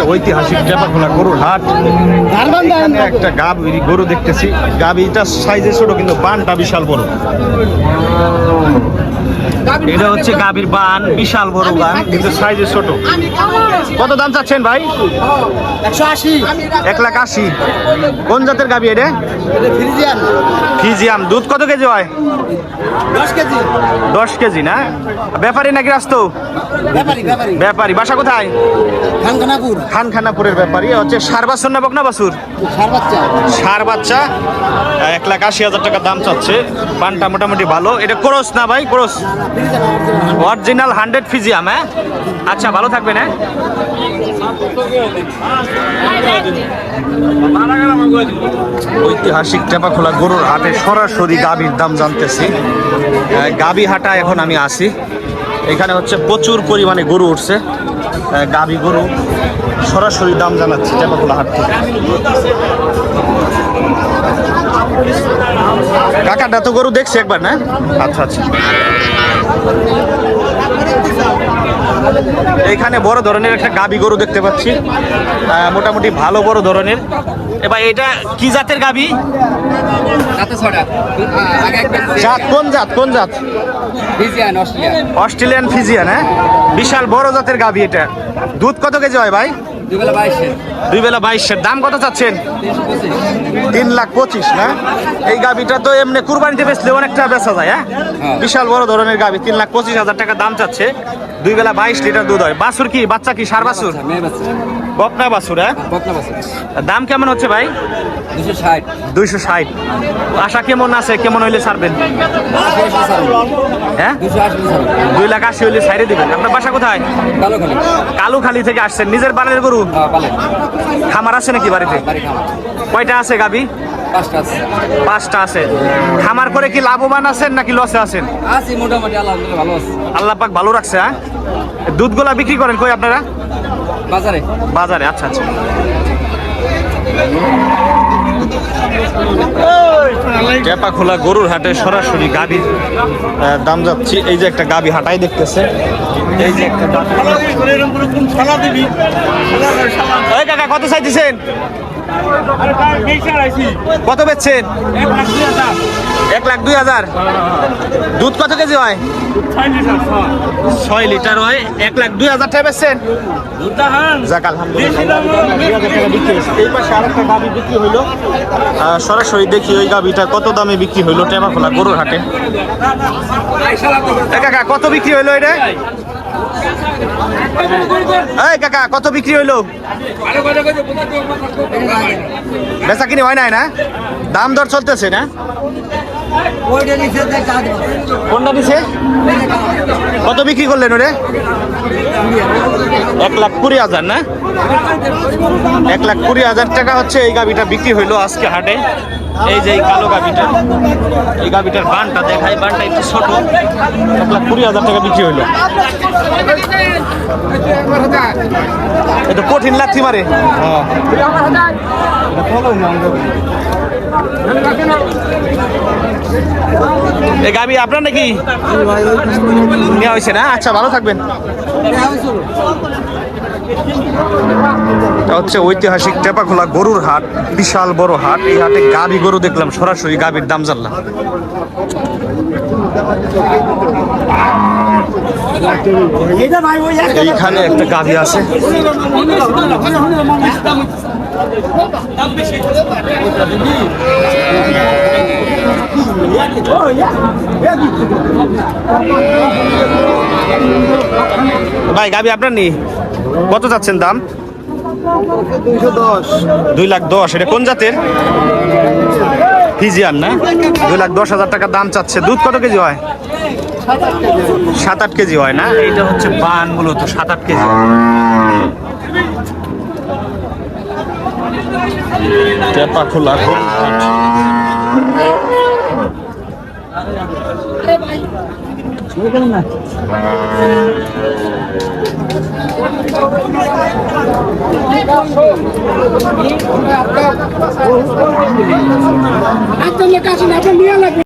হচ্ছে ঐতিহাসিক চাপাখোলা গরুর হাট। একটা গাব, গরু দেখতেছি। গাভীটা সাইজে ছোট, কিন্তু বানটা বিশাল বড়। এটা হচ্ছে গাভীর বান বিশাল বড় বান কিন্তু সাইজে ছোট। কত দাম চাচ্ছেন ভাই? একশো আশি। এক লাখ আশি। কোন জাতের গাভী এটা? ফ্রিজিয়ান। ফিজিয়াম দুধ কত কেজি হয়? দশ কেজি। দশ কেজি না? ব্যাপারী নাকি রাস্তো? ব্যাপারি বাসা কোথায়? খানখানাপুর। খানখানাপুরের ব্যাপারী। হচ্ছে সার বাছুর না বকনা বাছুর? সার বাচ্চা। সার বাচ্চা। এক লাখ আশি হাজার টাকা দাম চাচ্ছে। পানটা মোটামুটি ভালো। এটা ক্রোস না ভাই? ক্রোস? অরিজিনাল হান্ড্রেড ফিজিয়াম হ্যাঁ আচ্ছা ভালো থাকবেন হ্যাঁ ঐতিহাসিক চাপাখোলা গরুর হাটে সরাসরি গাভীর দাম জানতেছি। গাভী হাটা এখন আমি আসি এখানে হচ্ছে প্রচুর পরিমাণে গরু উঠছে। গাভী গরু সরাসরি দাম জানাচ্ছি চাপাখোলা হাট থেকে। কাকাটা তো গরু দেখছি একবার, না? আচ্ছা আচ্ছা। এখানে বড় ধরনের একটা গাবি গরু দেখতে পাচ্ছি। মোটামুটি ভালো বড় ধরনের। এবার এটা কি জাতের গাবি? জাত কোন জাত কোন জাত? অস্ট্রেলিয়ান ফিজিয়ান হ্যাঁ? বিশাল বড় জাতের গাবি এটা। দুধ কত কেজি হয় ভাই? দুই বেলা বাইশের। দাম কত চাচ্ছেন? তিন লাখ পঁচিশ না? এই গাবিটা তো এমনি কুরবানিতে বেচলে অনেকটা বেচা যায় হ্যাঁ? বিশাল বড় ধরনের গাবি তিন লাখ পঁচিশ হাজার টাকা দাম চাচ্ছে। দুই বেলা বাইশ লিটার দুধ হয়। বাছুর কি? বাচ্চা কি? সার বাচ্চা বকনা বাছুর হ্যাঁ? দাম কেমন হচ্ছে ভাই? দুইশো ষাট। আশা কেমন আছে? কেমন হইলে ছাড়বেন? ছাড়ো হ্যাঁ ছাড়ো দুই লাখ আশি হইলে ছাইড়ে দিবেন। আপনার বাসা কোথায়? কালো খালি কালুখালি থেকে আসছেন। নিজের বাড়ির গরু? হ্যাঁ খামার আছে নাকি বাড়িতে? বাড়ি কয়টা আছে গাবি? পাঁচটা আছে। খামার করে কি লাভবান আছেন নাকি লসে আছেন? আছি মোটামুটি আলহামদুলিল্লাহ ভালো আছে আল্লাহ পাক ভালো রাখছে হ্যাঁ? দুধগুলা বিক্রি করেন কই আপনারা? বাজারে। বাজারে আচ্ছা আচ্ছা। টেপা খোলা গরুর হাটে সরাসরি গাভীর দাম যাচ্ছি। এই যে একটা গাভী হাটাই দেখতেছে। এই যে একটা কাকা, কত চাইতেছেন? কত বেচছেন? এক লাখ দুই হাজার। দুধ কত কেজি হয়? ছয় লিটার হয়, এক লাখ দুই হাজার টাকা বেচছেন। সরাসরি দেখি ওই গাভিটা কত দামে বিক্রি হইল টেমা খোলা গরুর হাটে। কাকা, কত বিক্রি হইল এটা? এই কাকা, কত বিক্রি হইল? বেচা কিনি হয় নাই না? দাম দর চলতেছে না? কোনটা দিছে কত বিক্রি করলেন ওরে? এক লাখ কুড়ি হাজার না? এক লাখ কুড়ি হাজার টাকা হচ্ছে এই গাভিটা বিক্রি হইল আজকে হাটে। এই যে এই কালো গাভিটা। এই গাভিটার বানটা দেখাই, বানটা একটু ছোট। এক লাখ কুড়ি হাজার টাকা বিক্রি হইল। এটা কঠিন লাথি মারে। হ্যাঁ। এই গাভি আপনার নাকি? নেওয়া হয়েছে না? আচ্ছা ভালো থাকবেন। হচ্ছে ঐতিহাসিক টেপাখোলা গরুর হাট, বিশাল বড় হাট। এই হাটে গাবি গরু দেখলাম, সরাসরি গাবির দাম জানলাম। এইখানে একটা গাভি আছে। ভাই, গাবি আপনার নি? কত যাচ্ছেন দাম? দুই লাখ দশ, এটা কোন জাতের? ফিজিয়ান, না? দুই লাখ দশ হাজার টাকা দাম চাচ্ছে। দুধ কত কেজি হয়? সাত আট কেজি হয়, না? এটা হচ্ছে বান মূলত, সাত আট কেজি। টেপা খোলা আপনার কাছে আপনার নিয়ে লাগবে